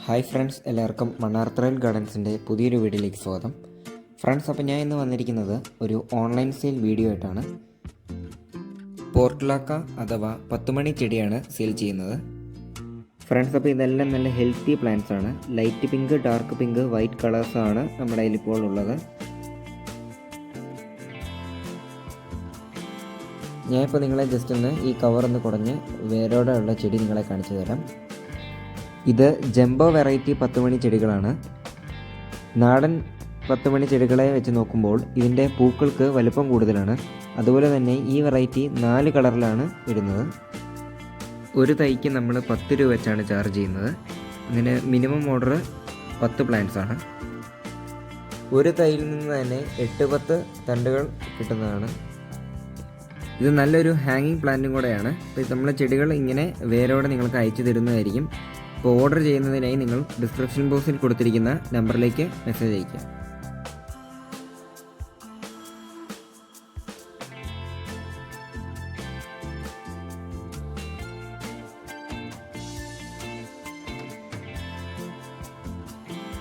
Hi friends എല്ലാവർക്കും മണ്ണാർത്തറയിൽ ഗാർഡൻസിന്റെ പുതിയൊരു വീഡിയോയിലേക്ക് സ്വാഗതം. ഫ്രണ്ട്സ് അപ്പോൾ ഞാൻ ഇന്ന് വന്നിരിക്കുന്നത് ഒരു ഓൺലൈൻ സെയിൽ വീഡിയോ ആയിട്ടാണ്. പോർട്ട്ലാക്ക അഥവാ പത്തുമണി ചെടിയാണ് സെയിൽ ചെയ്യുന്നത്. ഫ്രണ്ട്സ് അപ്പോൾ ഇതെല്ലാം നല്ല ഹെൽത്തി പ്ലാന്റ്സ് ആണ് light pink dark pink white കളേഴ്സാണ് നമ്മുടെ കയ്യിൽ ഇപ്പോൾ ഉള്ളത്. ഞാനിപ്പോൾ നിങ്ങളെ ജസ്റ്റ് ഒന്ന് ഈ കവർ ഒന്ന് കുടഞ്ഞ് വേരോടെ ഉള്ള ചെടി നിങ്ങളെ കാണിച്ചു തരാം. ഇത് ജംബോ വെറൈറ്റി പത്തുമണി ചെടികളാണ്. നാടൻ പത്തുമണി ചെടികളെ വെച്ച് നോക്കുമ്പോൾ ഇതിന്റെ പൂക്കൾക്ക് വലുപ്പം കൂടുതലാണ്. അതുപോലെ തന്നെ ഈ വെറൈറ്റി നാല് കളറിലാണ് ഇടുന്നത്. ഒരു തൈക്ക് നമ്മൾ പത്ത് രൂപ വെച്ചാണ് ചാർജ് ചെയ്യുന്നത്. അങ്ങനെ മിനിമം ഓർഡർ പത്ത് പ്ലാന്റ്സ് ആണ്. ഒരു തൈയിൽ നിന്ന് തന്നെ എട്ട് പത്ത് തണ്ടുകൾ കിട്ടുന്നതാണ്. ഇത് നല്ലൊരു ഹാങ്ങിങ് പ്ലാന്റും കൂടെയാണ്. അപ്പോൾ നമ്മളെ ചെടികൾ ഇങ്ങനെ വേരോടെ നിങ്ങൾക്ക് അയച്ചു തരുന്നതായിരിക്കും. അപ്പോൾ ഓർഡർ ചെയ്യുന്നതിനായി നിങ്ങൾ ഡിസ്ക്രിപ്ഷൻ ബോക്സിൽ കൊടുത്തിരിക്കുന്ന നമ്പറിലേക്ക് മെസ്സേജ് അയയ്ക്കുക.